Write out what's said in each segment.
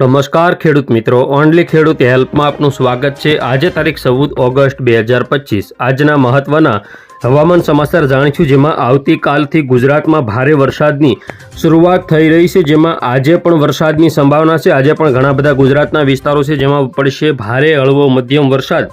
નમસ્કાર ખેડૂત મિત્રો, ઓનલી ખેડૂત હેલ્પમાં આપનું સ્વાગત છે. આજે તારીખ ચૌદ ઓગસ્ટ બે હજાર પચીસ. આજના મહત્વના હવામાન સમાચાર જાણીશું, જેમાં આવતીકાલથી ગુજરાતમાં ભારે વરસાદની શરૂઆત થઈ રહી છે, જેમાં આજે પણ વરસાદની સંભાવના છે. આજે પણ ઘણા બધા ગુજરાતના વિસ્તારો છે, જેમાં પડશે ભારે હળવો મધ્યમ વરસાદ.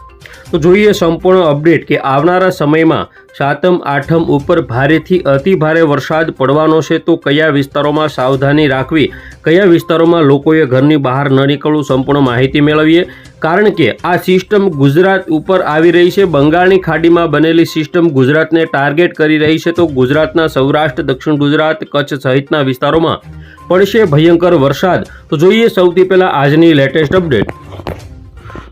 તો જોઈએ સંપૂર્ણ અપડેટ કે આવનારા સમયમાં સાતમ, આઠમ ઉપર ભારેથી અતિ ભારે વરસાદ પડવાનો છે, તો કયા વિસ્તારોમાં સાવધાની રાખવી, કયા વિસ્તારોમાં લોકોએ ઘરની બહાર ન નીકળવું, સંપૂર્ણ માહિતી મેળવીએ. કારણ કે આ સિસ્ટમ ગુજરાત ઉપર આવી રહી છે. બંગાળની ખાડીમાં બનેલી સિસ્ટમ ગુજરાતને ટાર્ગેટ કરી રહી છે તો ગુજરાતના સૌરાષ્ટ્ર, દક્ષિણ ગુજરાત, કચ્છ સહિતના વિસ્તારોમાં પડશે ભયંકર વરસાદ. તો જોઈએ સૌથી પહેલાં આજની લેટેસ્ટ અપડેટ.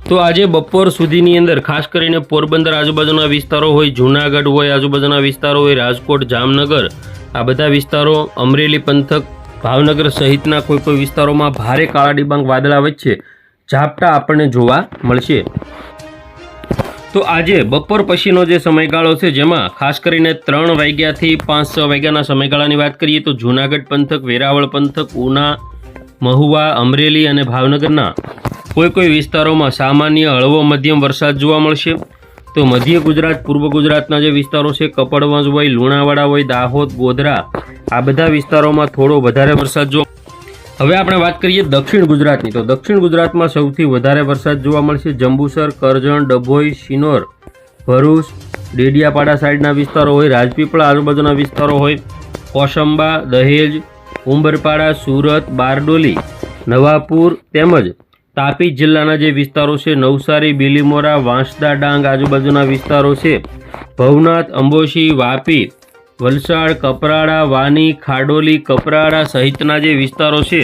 તો આજે બપોર સુધીની અંદર ખાસ કરીને પોરબંદર આજુબાજુના વિસ્તારો હોય, જૂનાગઢ હોય આજુબાજુના વિસ્તારો હોય, રાજકોટ, જામનગર, આ બધા વિસ્તારો અમરેલી, પંથક, ભાવનગર સહિતના કોઈ કોઈ વિસ્તારોમાં ભારે કાળા ડિબાંગ વાદળા વચ્ચે ઝાપટા આપણને જોવા મળશે. તો આજે બપોર પછીનો જે સમયગાળો છે, જેમાં ખાસ કરીને ત્રણ વાગ્યાથી પાંચ છ વાગ્યાના સમયગાળાની વાત કરીએ તો જૂનાગઢ પંથક, વેરાવળ પંથક, ઉના, મહુવા, અમરેલી અને ભાવનગરના કોઈ કોઈ વિસ્તારોમાં સામાન્ય હળવો મધ્યમ વરસાદ જોવા મળશે. તો મધ્ય ગુજરાત, પૂર્વ ગુજરાતના જે વિસ્તારો છે કપડવંજ હોય, લુણાવાડા હોય, દાહોદ, ગોધરા, આ બધા વિસ્તારોમાં થોડો વધારે વરસાદ જોવા હવે આપણે વાત કરીએ દક્ષિણ ગુજરાતની. તો દક્ષિણ ગુજરાતમાં સૌથી વધારે વરસાદ જોવા મળશે જંબુસર, કરજણ, ડભોઈ, શિનોર, ભરૂચ, ડેડિયાપાડા સાઈડના વિસ્તારો હોય, રાજપીપળા આજુબાજુના વિસ્તારો હોય, કોસંબા, દહેજ, ઉંબરપાડા, સુરત, બારડોલી, નવાપુર તેમજ તાપી જિલ્લાના જે વિસ્તારો છે, નવસારી, બિલીમોરા, વાંસદા ડાંગ આજુબાજુના વિસ્તારો છે, ભવનાથ, અંબોશી, વાપી વલસાડ, કપરાડા, વાની, ખાડોલી, કપરાડા સહિતના જે વિસ્તારો છે,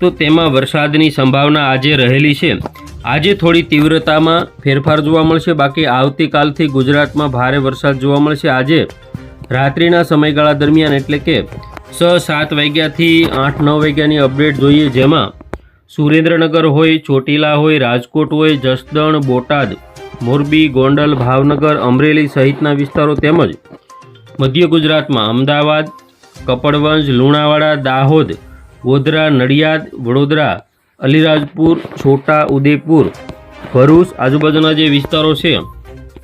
તો તેમાં વરસાદની સંભાવના આજે રહેલી છે. આજે થોડી તીવ્રતામાં ફેરફાર જોવા મળશે. બાકી આવતીકાલથી ગુજરાતમાં ભારે વરસાદ જોવા મળશે. આજે રાત્રિના સમયગાળા દરમિયાન એટલે કે છ સાત વાગ્યાથી આઠ નવ વાગ્યાની અપડેટ જોઈએ, જેમાં સુરેન્દ્રનગર હોય, ચોટીલા હોય, રાજકોટ હોય, જસદણ, બોટાદ, મોરબી, ગોંડલ, ભાવનગર, અમરેલી સહિતના વિસ્તારો તેમજ મધ્ય ગુજરાતમાં અમદાવાદ, કપડવંજ, લુણાવાડા, દાહોદ, ગોધરા, નડિયાદ, વડોદરા, અલીરાજપુર, છોટા ઉદેપુર ભરૂચ આજુબાજુના જે વિસ્તારો છે,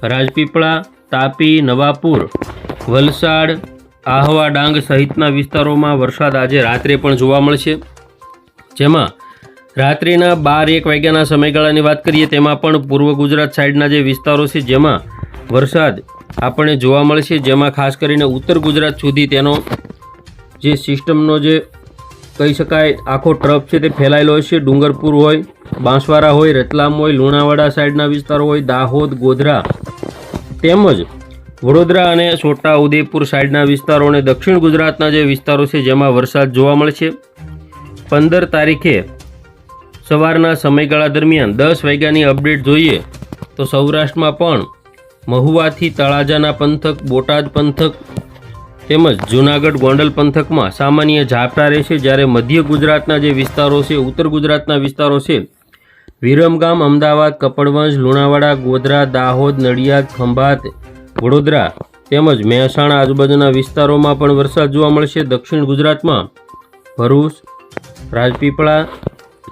રાજપીપળા, તાપી, નવાપુર, વલસાડ, આહવા, ડાંગ સહિતના વિસ્તારોમાં વરસાદ આજે રાત્રે પણ જોવા મળશે. જેમાં રાત્રિના બાર એક વાગ્યાના સમયગાળાની વાત કરીએ, તેમાં પણ પૂર્વ ગુજરાત સાઈડના જે વિસ્તારો છે, જેમાં વરસાદ આપણને જોવા મળશે, જેમાં ખાસ કરીને ઉત્તર ગુજરાત સુધી તેનો જે સિસ્ટમનો જે કહી શકાય, આખો ટ્રફ છે તે ફેલાયેલો હશે. ડુંગરપુર હોય, બાંસવાડા હોય, રતલામ હોય, લુણાવાડા સાઈડના વિસ્તારો હોય, દાહોદ, ગોધરા તેમજ વડોદરા અને છોટા ઉદેપુર સાઈડના વિસ્તારો અને દક્ષિણ ગુજરાતના જે વિસ્તારો છે, જેમાં વરસાદ જોવા મળશે. પંદર તારીખે સવારના સમયગાળા દરમિયાન દસ વાગ્યાની અપડેટ જોઈએ તો સૌરાષ્ટ્રમાં પણ મહુવાથી તળાજાના પંથક, બોટાદ પંથક તેમજ જૂનાગઢ ગોંડલ પંથકમાં સામાન્ય ઝાપટા રહેશે જ્યારે મધ્ય ગુજરાતના જે વિસ્તારો છે, ઉત્તર ગુજરાતના વિસ્તારો છે, વિરમગામ, અમદાવાદ, કપડવંજ, લુણાવાડા, ગોધરા, દાહોદ, નડિયાદ, ખંભાત, વડોદરા તેમજ મહેસાણા આજુબાજુના વિસ્તારોમાં પણ વરસાદ જોવા મળશે. દક્ષિણ ગુજરાતમાં ભરૂચ, રાજપીપળા,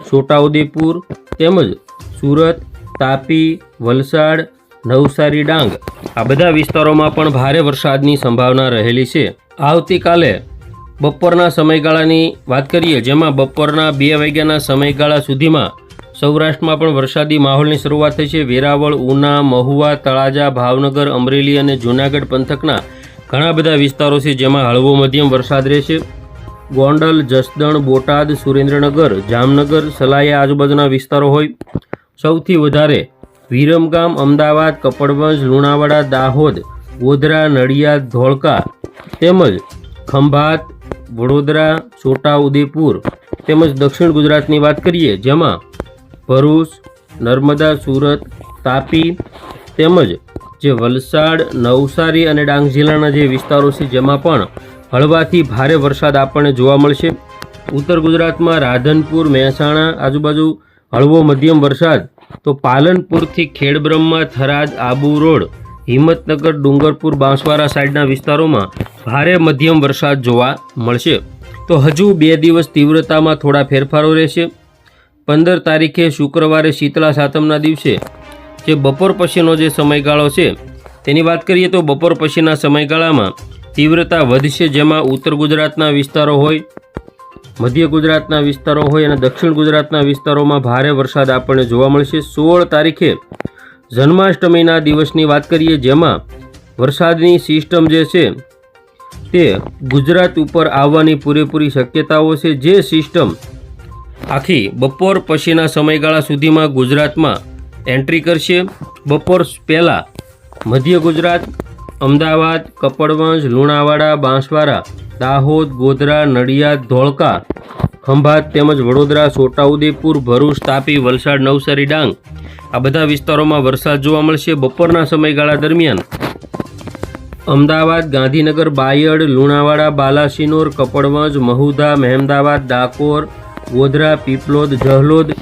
છોટાઉદેપુર તેમજ સુરત, તાપી, વલસાડ નવસારી ડાંગ. આ બધા વિસ્તારોમાં પણ ભારે વરસાદની સંભાવના રહેલી છે. આવતીકાલે બપોરના સમયગાળાની વાત કરીએ, જેમાં બપોરના બે વાગ્યાના સમયગાળા સુધીમાં સૌરાષ્ટ્રમાં પણ વરસાદી માહોલની શરૂઆત થઈ છે. વેરાવળ, ઉના, મહુવા, તળાજા, ભાવનગર, અમરેલી અને જૂનાગઢ પંથકના ઘણા બધા વિસ્તારો છે, જેમાં હળવો મધ્યમ વરસાદ રહેશે. ગોંડલ, જસદણ, બોટાદ, સુરેન્દ્રનગર, જામનગર સલાયા આજુબાજુના વિસ્તારો હોય. સૌથી વધારે વિરમગામ, અમદાવાદ, કપડવંજ, લુણાવાડા, દાહોદ, ગોધરા, નડિયાદ, ધોળકા તેમજ ખંભાત, વડોદરા, છોટાઉદેપુર તેમજ દક્ષિણ ગુજરાતની વાત કરીએ જેમાં ભરૂચ, નર્મદા, સુરત, તાપી તેમજ જે વલસાડ, નવસારી અને ડાંગ જિલ્લાના જે વિસ્તારો છે જેમાં પણ હળવાથી ભારે વરસાદ આપણને જોવા મળશે. ઉત્તર ગુજરાતમાં રાધનપુર, મહેસાણા આજુબાજુ હળવો મધ્યમ વરસાદ તો પાલનપુરથી ખેડબ્રહ્મા થરાદ આબુ રોડ, હિંમતનગર ડુંગરપુર બાંસવાડા સાઈડના વિસ્તારોમાં ભારે મધ્યમ વરસાદ જોવા મળશે. તો હજુ બે દિવસ તીવ્રતામાં થોડા ફેરફારો રહેશે. પંદર તારીખે શુક્રવારે શીતળા સાતમના દિવસે જે બપોર પછીનો જે સમયગાળો છે, તેની વાત કરીએ તો બપોર પછીના સમયગાળામાં તીવ્રતા વધશે જેમાં ઉત્તર ગુજરાતના વિસ્તારો હોય મધ્ય ગુજરાતના વિસ્તારો હોય અને દક્ષિણ ગુજરાતના વિસ્તારોમાં ભારે વરસાદ આપણને જોવા મળશે. સોળ તારીખે જન્માષ્ટમીના દિવસની વાત કરીએ, જેમાં વરસાદની સિસ્ટમ જે છે તે ગુજરાત ઉપર આવવાની પૂરેપૂરી શક્યતાઓ છે. જે સિસ્ટમ આખી બપોર પછીના સમયગાળા સુધીમાં ગુજરાતમાં એન્ટ્રી કરશે. બપોર પહેલાં મધ્ય ગુજરાત અમદાવાદ, કપડવંજ, લુણાવાડા, બાંસવાડા, દાહોદ, ગોધરા, નડિયાદ, ધોળકા, ખંભાત તેમજ વડોદરા, છોટાઉદેપુર, ભરૂચ, તાપી, વલસાડ, નવસારી, ડાંગ. આ બધા વિસ્તારોમાં વરસાદ જોવા મળશે બપોરના સમયગાળા દરમિયાન. અમદાવાદ, ગાંધીનગર, બાયડ, લુણાવાડા, બાલાસિનોર, કપડવંજ, મહુધા, મહેમદાવાદ, ડાકોર, ગોધરા, પીપલોદ જહલોદ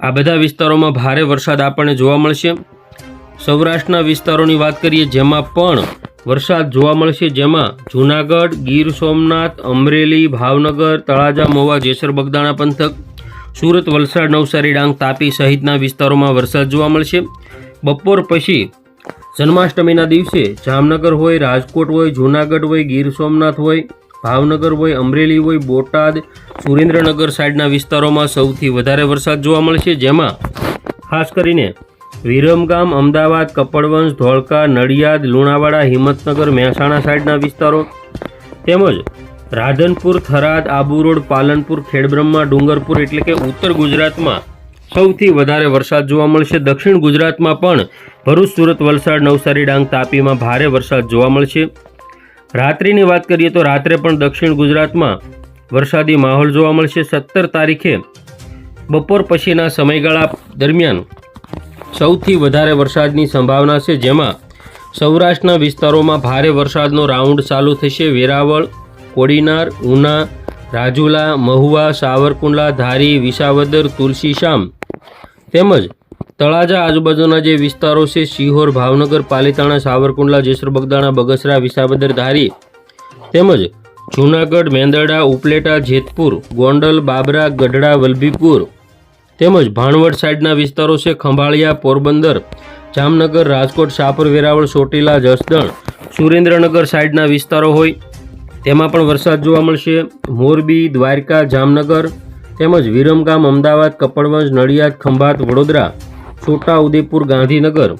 આ બધા વિસ્તારોમાં ભારે વરસાદ આપણને જોવા મળશે. સૌરાષ્ટ્રના વિસ્તારોની વાત કરીએ, જેમાં પણ વરસાદ જોવા મળશે, જેમાં જૂનાગઢ, ગીર સોમનાથ, અમરેલી, ભાવનગર, તળાજા, મોવા, જેસર, બગદાણા પંથક, સુરત, વલસાડ, નવસારી, ડાંગ, તાપી સહિતના વિસ્તારોમાં વરસાદ જોવા મળશે. બપોર પછી જન્માષ્ટમીના દિવસે જામનગર હોય, રાજકોટ હોય, જૂનાગઢ હોય, ગીર સોમનાથ હોય, ભાવનગર હોય, અમરેલી હોય, બોટાદ, સુરેન્દ્રનગર સાઈડના વિસ્તારોમાં સૌથી વધારે વરસાદ જોવા મળશે, જેમાં ખાસ કરીને વિરમગામ, અમદાવાદ, કપડવંશ, ધોળકા, નડિયાદ, લુણાવાડા, હિંમતનગર, મહેસાણા સાઈડના વિસ્તારો તેમજ રાધનપુર, થરાદ, આબુ રોડ, પાલનપુર, ખેડબ્રહ્મા, ડુંગરપુર એટલે કે ઉત્તર ગુજરાતમાં સૌથી વધારે વરસાદ જોવા મળશે. દક્ષિણ ગુજરાતમાં પણ ભરૂચ, સુરત, વલસાડ, નવસારી, ડાંગ, તાપીમાં ભારે વરસાદ જોવા મળશે. રાત્રિની વાત કરીએ તો રાત્રે પણ દક્ષિણ ગુજરાતમાં વરસાદી માહોલ જોવા મળશે. સત્તર તારીખે બપોર પછીના સમયગાળા દરમિયાન સૌથી વધારે વરસાદની સંભાવના છે, જેમાં સૌરાષ્ટ્રના વિસ્તારોમાં ભારે વરસાદનો રાઉન્ડ ચાલુ થશે. વેરાવળ, કોડીનાર, ઉના, રાજુલા, મહુવા, સાવરકુંડલા, ધારી, વિસાવદર તુલસીશામ તેમજ તળાજા આજુબાજુના જે વિસ્તારો છે, શિહોર, ભાવનગર, પાલીતાણા, સાવરકુંડલા, જેસર, બગદાણા, બગસરા, વિસાવદર, ધારી તેમજ જૂનાગઢ, મેંદરડા, ઉપલેટા, જેતપુર, ગોંડલ, બાબરા, ગઢડા, વલભીપુર તેમજ ભાણવડ સાઈડના વિસ્તારો છે ખંભાળિયા, પોરબંદર, જામનગર, રાજકોટ, શાપર, વેરાવળ, ચોટીલા, જસદણ, સુરેન્દ્રનગર સાઈડના વિસ્તારો હોય. તેમાં પણ વરસાદ જોવા મળશે. મોરબી, દ્વારકા, જામનગર તેમજ વિરમગામ, અમદાવાદ, કપડવંજ, નડિયાદ, ખંભાત, વડોદરા, છોટા ઉદેપુર, ગાંધીનગર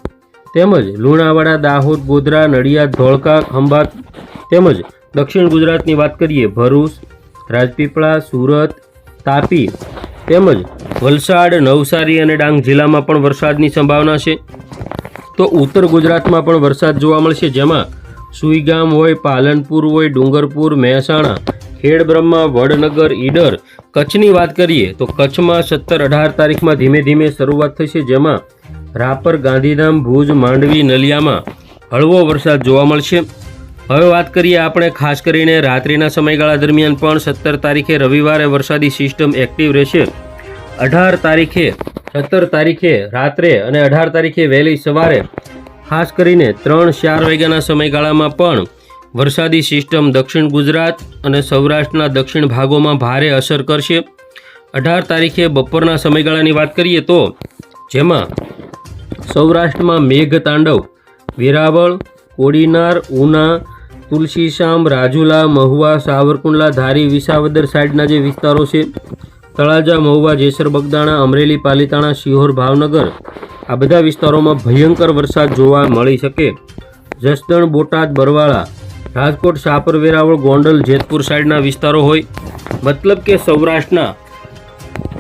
તેમજ લુણાવાડા, દાહોદ, ગોધરા, નડિયાદ, ધોળકા, ખંભાત તેમજ દક્ષિણ ગુજરાતની વાત કરીએ, ભરૂચ, રાજપીપળા, સુરત, તાપી તેમજ વલસાડ, નવસારી અને ડાંગ જિલ્લામાં પણ વરસાદની સંભાવના છે. તો ઉત્તર ગુજરાતમાં પણ વરસાદ જોવા મળશે, જેમાં સુઈગામ હોય, પાલનપુર હોય, ડુંગરપુર, મહેસાણા, ખેડબ્રહ્મા, વડનગર, ઈડર. કચ્છની વાત કરીએ તો કચ્છમાં સત્તર અઢાર તારીખમાં ધીમે ધીમે શરૂઆત થશે, જેમાં રાપર, ગાંધીધામ, ભુજ, માંડવી, નલિયામાં હળવો વરસાદ જોવા મળશે. હવે વાત કરીએ આપણે ખાસ કરીને રાત્રિના સમયગાળા દરમિયાન પણ સત્તર તારીખે રવિવારે વરસાદી સિસ્ટમ એક્ટિવ રહેશે. અઢાર તારીખે, સત્તર તારીખે રાત્રે અને અઢાર તારીખે વહેલી સવારે, ખાસ કરીને ત્રણ ચાર વાગ્યાના સમયગાળામાં પણ, વરસાદી સિસ્ટમ દક્ષિણ ગુજરાત અને સૌરાષ્ટ્રના દક્ષિણ ભાગોમાં ભારે અસર કરશે. અઢાર તારીખે બપોરના સમયગાળાની વાત કરીએ તો, જેમાં સૌરાષ્ટ્રમાં મેઘ તાંડવ, વેરાવળ, કોડીનાર, ઉના, તુલસીશામ, રાજુલા, મહુવા, સાવરકુંડલા, ધારી, વિસાવદર સાઈડના જે વિસ્તારો છે તળાજા, મહુવા, જેસર, બગદાણા, અમરેલી, પાલીતાણા, શિહોર, ભાવનગર આ બધા વિસ્તારોમાં ભયંકર વરસાદ જોવા મળી શકે. જસદણ, બોટાદ, બરવાળા, રાજકોટ શાપર વેરાવળ, ગોંડલ, જેતપુર સાઈડના વિસ્તારો હોય. મતલબ કે સૌરાષ્ટ્રના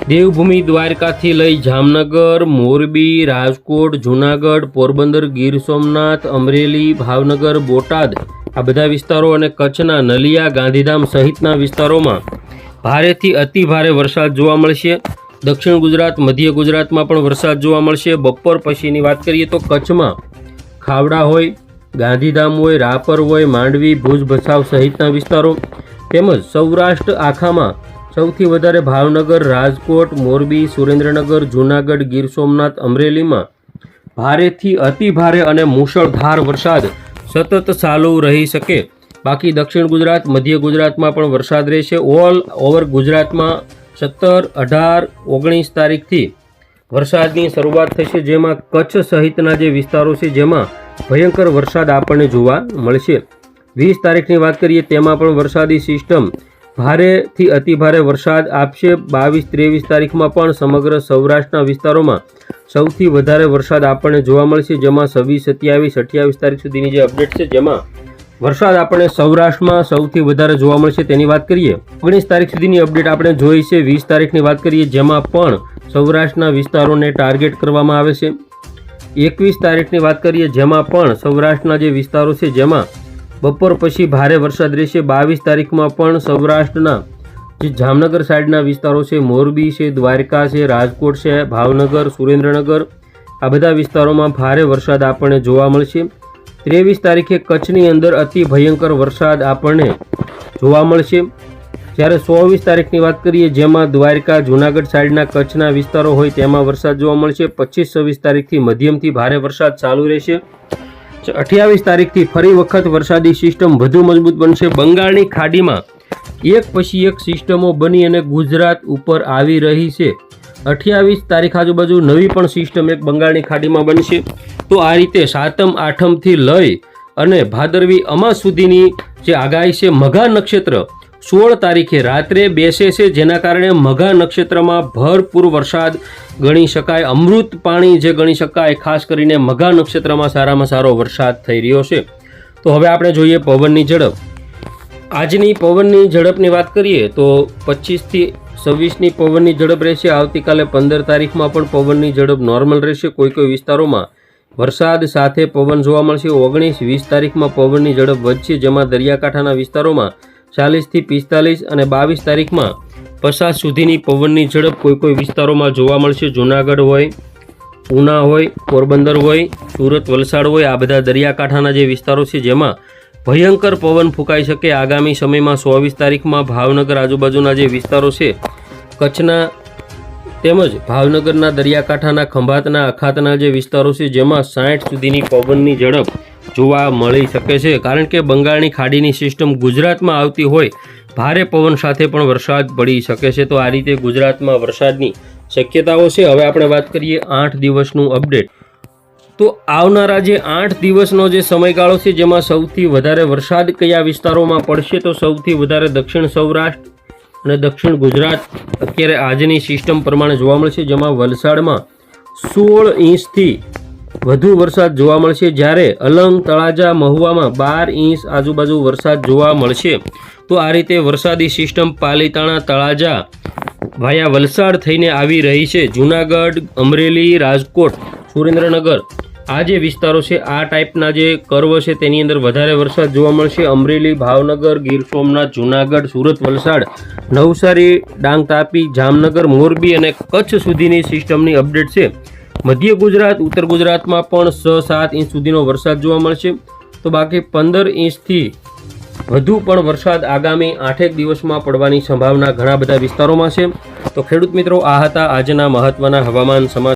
દેવભૂમિ દ્વારકાથી લઈ જામનગર, મોરબી, રાજકોટ, જૂનાગઢ, પોરબંદર, ગીર સોમનાથ, અમરેલી, ભાવનગર, બોટાદ આ બધા વિસ્તારો અને કચ્છના નલિયા, ગાંધીધામ સહિતના વિસ્તારોમાં ભારેથી અતિ ભારે વરસાદ જોવા મળશે. દક્ષિણ ગુજરાત, મધ્ય ગુજરાતમાં પણ વરસાદ જોવા મળશે. બપોર પછીની વાત કરીએ તો કચ્છમાં ખાવડા હોય, ગાંધીધામ હોય, રાપર હોય, માંડવી, ભુજ ભસાવ સહિતના વિસ્તારો તેમજ સૌરાષ્ટ્ર આખામાં સૌથી વધારે ભાવનગર, રાજકોટ, મોરબી, સુરેન્દ્રનગર, જૂનાગઢ, ગીર સોમનાથ, અમરેલીમાં ભારેથી અતિ ભારે અને મુશળધાર વરસાદ સતત ચાલુ રહી શકે. બાકી દક્ષિણ ગુજરાત, મધ્ય ગુજરાતમાં પણ વરસાદ રહેશે. ઓલ ઓવર ગુજરાતમાં સત્તર, અઢાર, ઓગણીસ તારીખથી વરસાદની શરૂઆત થશે, જેમાં કચ્છ સહિતના જે વિસ્તારો છે, જેમાં ભયંકર વરસાદ આપણને જોવા મળશે. વીસ તારીખની વાત કરીએ, તેમાં પણ વરસાદી સિસ્ટમ ભારેથી અતિભારે વરસાદ આપશે. બાવીસ, ત્રેવીસ તારીખમાં પણ સમગ્ર સૌરાષ્ટ્રના વિસ્તારોમાં સૌથી વધારે વરસાદ આપણને જોવા મળશે, જેમાં છવ્વીસ, સત્યાવીસ, અઠ્યાવીસ તારીખ સુધીની જે અપડેટ છે, જેમાં વરસાદ આપણે સૌરાષ્ટ્રમાં સૌથી વધારે જોવા મળશે તેની વાત કરીએ. ઓગણીસ તારીખ સુધીની અપડેટ આપણે જોઈ છે. વીસ તારીખની વાત કરીએ જેમાં પણ સૌરાષ્ટ્રના વિસ્તારોને ટાર્ગેટ કરવામાં આવે છે. એકવીસ તારીખની વાત કરીએ જેમાં પણ સૌરાષ્ટ્રના જે વિસ્તારો છે જેમાં બપોર પછી ભારે વરસાદ રહેશે. બાવીસ તારીખમાં પણ સૌરાષ્ટ્રના જે જામનગર સાઈડના વિસ્તારો છે, મોરબી છે, દ્વારકા છે, રાજકોટ છે, ભાવનગર, સુરેન્દ્રનગર, આ બધા વિસ્તારોમાં ભારે વરસાદ આપણને જોવા મળશે. ત્રેવીસ તારીખે કચ્છની અંદર અતિ ભયંકર વરસાદ આપણને જોવા મળશે. જ્યારે ચોવીસ તારીખની વાત કરીએ, જેમાં દ્વારકા, જૂનાગઢ સાઈડના કચ્છના વિસ્તારો હોય તેમાં વરસાદ જોવા મળશે. પચીસ, છવ્વીસ તારીખથી મધ્યમથી ભારે વરસાદ ચાલુ રહેશે. અઠ્યાવીસ તારીખથી ફરી વખત વરસાદી સિસ્ટમ વધુ મજબૂત બનશે. બંગાળની ખાડીમાં એક પછી એક સિસ્ટમો બની અને ગુજરાત ઉપર આવી રહી છે. અઠ્યાવીસ તારીખ આજુબાજુ નવી પણ સિસ્ટમ એક બંગાળની ખાડીમાં બનશે. તો આ રીતે સાતમ, આઠમથી લઈ અને ભાદરવી અમાસ સુધીની જે આગાહી છે, મઘા નક્ષત્ર, સોળ તારીખે રાત્રે બેસે છે, જેના કારણે મઘા નક્ષત્રમાં ભરપૂર વરસાદ ગણી શકાય. અમૃત પાણી જે ગણી શકાય, ખાસ કરીને મઘા નક્ષત્રમાં સારામાં સારો વરસાદ થઈ રહ્યો છે. તો હવે આપણે જોઈએ પવનની ઝડપ. આજની પવનની ઝડપની વાત કરીએ તો પચીસથી છવ્વીસની પવનની ઝડપ રહેશે. આવતીકાલે પંદર તારીખમાં પણ પવનની ઝડપ નોર્મલ રહેશે. કોઈ કોઈ વિસ્તારોમાં વરસાદ સાથે પવન જોવા મળશે. ઓગણીસ, વીસ તારીખમાં પવનની ઝડપ વધશે. જેમાં દરિયાકાંઠાના વિસ્તારોમાં ચાલીસથી પિસ્તાલીસ અને બાવીસ તારીખમાં પચાસ સુધીની પવનની ઝડપ કોઈ કોઈ વિસ્તારોમાં જોવા મળશે. જૂનાગઢ હોય, ઉના હોય, પોરબંદર હોય, સુરત, વલસાડ હોય, આ બધા દરિયાકાંઠાના જે વિસ્તારો છે, જેમાં ભયંકર પવન ફૂંકાઈ શકે આગામી સમયમાં ચોવીસ તારીખમાં ભાવનગર આજુબાજુના જે વિસ્તારો છે, કચ્છના તેમજ ભાવનગરના દરિયાકાંઠાના ખંભાતના અખાતના જે વિસ્તારો છે, જેમાં સાઠ સુધીની પવનની ઝડપ જોવા મળી શકે છે. કારણ કે બંગાળની ખાડીની સિસ્ટમ ગુજરાતમાં આવતી હોય, ભારે પવન સાથે પણ વરસાદ પડી શકે છે. તો આ રીતે ગુજરાતમાં વરસાદની શક્યતાઓ છે. હવે આપણે વાત કરીએ આઠ દિવસનું અપડેટ. તો આવનારા જે આઠ દિવસનો જે સમયગાળો છે, જેમાં સૌથી વધારે વરસાદ કયા વિસ્તારોમાં પડશે, તો સૌથી વધારે દક્ષિણ સૌરાષ્ટ્ર અને દક્ષિણ ગુજરાત અત્યારે આજની સિસ્ટમ પ્રમાણે જોવા મળશે, જેમાં વલસાડમાં સોળ ઇંચથી વધુ વરસાદ જોવા મળશે, જ્યારે અલંગ, તળાજા, મહુવામાં બાર ઇંચ આજુબાજુ વરસાદ જોવા મળશે. તો આ રીતે વરસાદી સિસ્ટમ પાલીતાણા, તળાજા વાયા વલસાડ થઈને આવી રહી છે. જૂનાગઢ, અમરેલી, રાજકોટ, સુરેન્દ્રનગર આ જે વિસ્તારો છે, આ ટાઈપના જે કર્વ છે, તેની અંદર વધારે વરસાદ જોવા મળશે. અમરેલી, ભાવનગર, ગીર સોમનાથ, જૂનાગઢ, સુરત, વલસાડ, નવસારી ડાંગ તાપી જામનગર, મોરબી અને કચ્છ સુધીની સિસ્ટમની અપડેટ છે. મધ્ય ગુજરાત, ઉત્તર ગુજરાતમાં પણ છ, સાત ઇંચ સુધીનો વરસાદ જોવા મળશે. તો બાકી પંદર ઇંચથી વધુ પણ વરસાદ આગામી આઠેક દિવસમાં પડવાની સંભાવના ઘણા બધા વિસ્તારોમાં છે. તો ખેડૂત મિત્રો, આ હતા આજના મહત્ત્વના હવામાન સમાચાર.